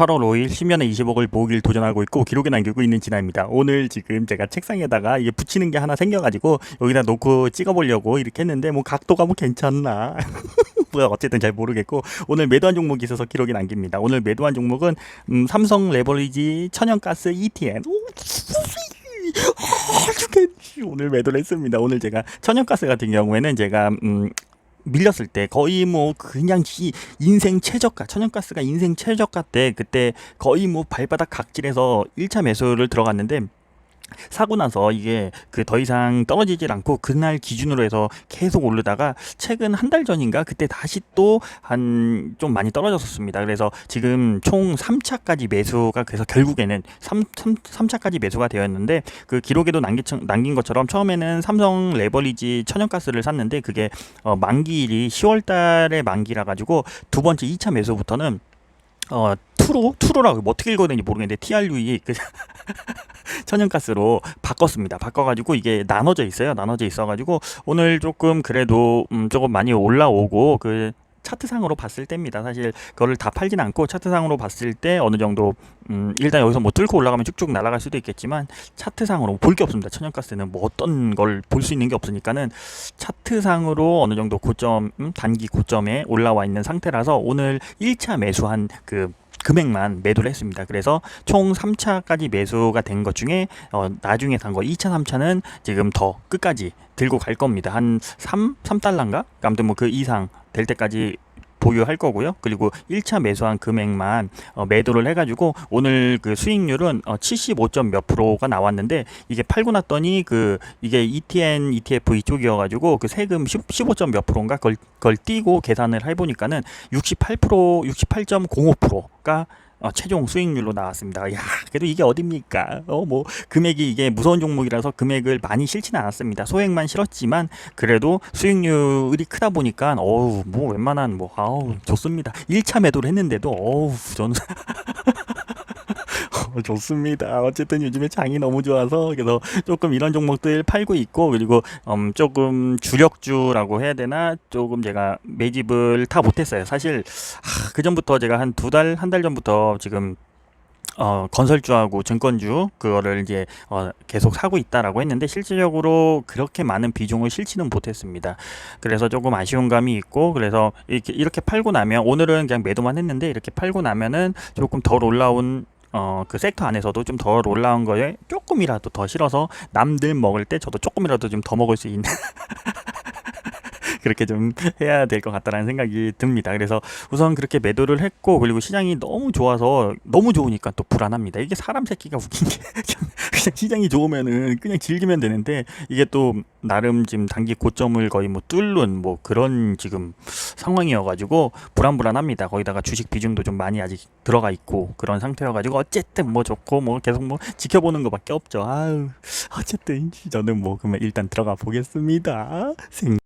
8월 5일 10년에 20억을 모으길 도전하고 있고 기록에 남기고 있는 진아입니다. 오늘 지금 제가 책상에다가 이게 붙이는 게 하나 생겨가지고 여기다 놓고 찍어보려고 이렇게 했는데 뭐 각도가 뭐 괜찮나 뭐야 어쨌든 잘 모르겠고 오늘 매도한 종목이 있어서 기록에 남깁니다. 오늘 매도한 종목은 음, 삼성 레버리지 천연가스 ETN 오, 아, 죽겠지. 오늘 매도를 했습니다. 오늘 제가 천연가스 같은 경우에는 제가 음, 밀렸을 때 거의 뭐 그냥 지 인생 최저가 천연가스가 인생 최저가 때 그때 거의 뭐 발바닥 각질해서 1차 매수를 들어갔는데 사고 나서 이게 그 더 이상 떨어지질 않고 그날 기준으로 해서 계속 오르다가 최근 한 달 전인가 그때 다시 또 한 좀 많이 떨어졌었습니다. 그래서 지금 총 3차까지 매수가 그래서 결국에는 3, 3, 3차까지 매수가 되었는데 그 기록에도 남기, 남긴 것처럼 처음에는 삼성 레버리지 천연가스를 샀는데 그게 어, 만기일이 10월 달에 만기라 가지고 두 번째 2차 매수부터는 어 투로 투로라고 뭐 어떻게 읽어야 되는지 모르겠는데 TRUE 그 천연가스로 바꿨습니다. 바꿔가지고 이게 나눠져 있어요. 나눠져 있어가지고 오늘 조금 그래도 음 조금 많이 올라오고 그 차트상으로 봤을 때입니다. 사실 그거를 다 팔진 않고 차트상으로 봤을 때 어느 정도 음 일단 여기서 뭐 뚫고 올라가면 쭉쭉 날아갈 수도 있겠지만 차트상으로 볼 게 없습니다. 천연가스는 뭐 어떤 걸 볼 수 있는 게 없으니까는 차트상으로 어느 정도 고점 음, 단기 고점에 올라와 있는 상태라서 오늘 1차 매수한 그 금액만 매도를 했습니다. 그래서 총 3차까지 매수가 된 것 중에 어, 나중에 산 거 2차, 3차는 지금 더 끝까지 들고 갈 겁니다. 한 3, 3달러인가? 아무튼 뭐 그 이상 될 때까지 보유할 거고요. 그리고 1차 매수한 금액만 어, 매도를 해가지고 오늘 그 수익률은 어, 75점 몇 프로가 나왔는데 이게 팔고 났더니 그 이게 ETN, ETF 이쪽이어가지고 그 세금 10, 15점 몇 프로인가 그걸, 그걸 띄고 계산을 해보니까는 68% 68.05%가 어, 최종 수익률로 나왔습니다. 야, 그래도 이게 어딥니까? 어, 뭐 금액이 이게 무서운 종목이라서 금액을 많이 싫지는 않았습니다. 소액만 실었지만 그래도 수익률이 크다 보니까 어우, 뭐 웬만한 뭐 아우, 좋습니다. 1차 매도를 했는데도 어우, 저는 어, 좋습니다. 어쨌든 요즘에 장이 너무 좋아서 그래서 조금 이런 종목들 팔고 있고 그리고 음, 조금 주력주라고 해야 되나 조금 제가 매집을 다 못했어요. 사실 하, 그 전부터 제가 한 두 달 한 달 전부터 지금 어, 건설주하고 증권주 그거를 이제 어, 계속 사고 있다라고 했는데 실질적으로 그렇게 많은 비중을 실지는 못했습니다. 그래서 조금 아쉬운 감이 있고 그래서 이렇게 이렇게 팔고 나면 오늘은 그냥 매도만 했는데 이렇게 팔고 나면은 조금 덜 올라온 어, 그 섹터 안에서도 좀 덜 올라온 거에 조금이라도 더 실어서 남들 먹을 때 저도 조금이라도 좀 더 먹을 수 있는 그렇게 좀 해야 될 것 같다라는 생각이 듭니다. 그래서 우선 그렇게 매도를 했고 그리고 시장이 너무 좋아서 너무 좋으니까 또 불안합니다. 이게 사람 새끼가 웃긴 게 그냥 시장이 좋으면은 그냥 즐기면 되는데 이게 또 나름 지금 단기 고점을 거의 뭐 뚫는 뭐 그런 지금 상황이어가지고 불안불안합니다. 거기다가 주식 비중도 좀 많이 아직 들어가 있고 그런 상태여가지고 어쨌든 뭐 좋고 뭐 계속 뭐 지켜보는 것밖에 없죠. 아유 어쨌든 저는 뭐 그러면 일단 들어가 보겠습니다. 생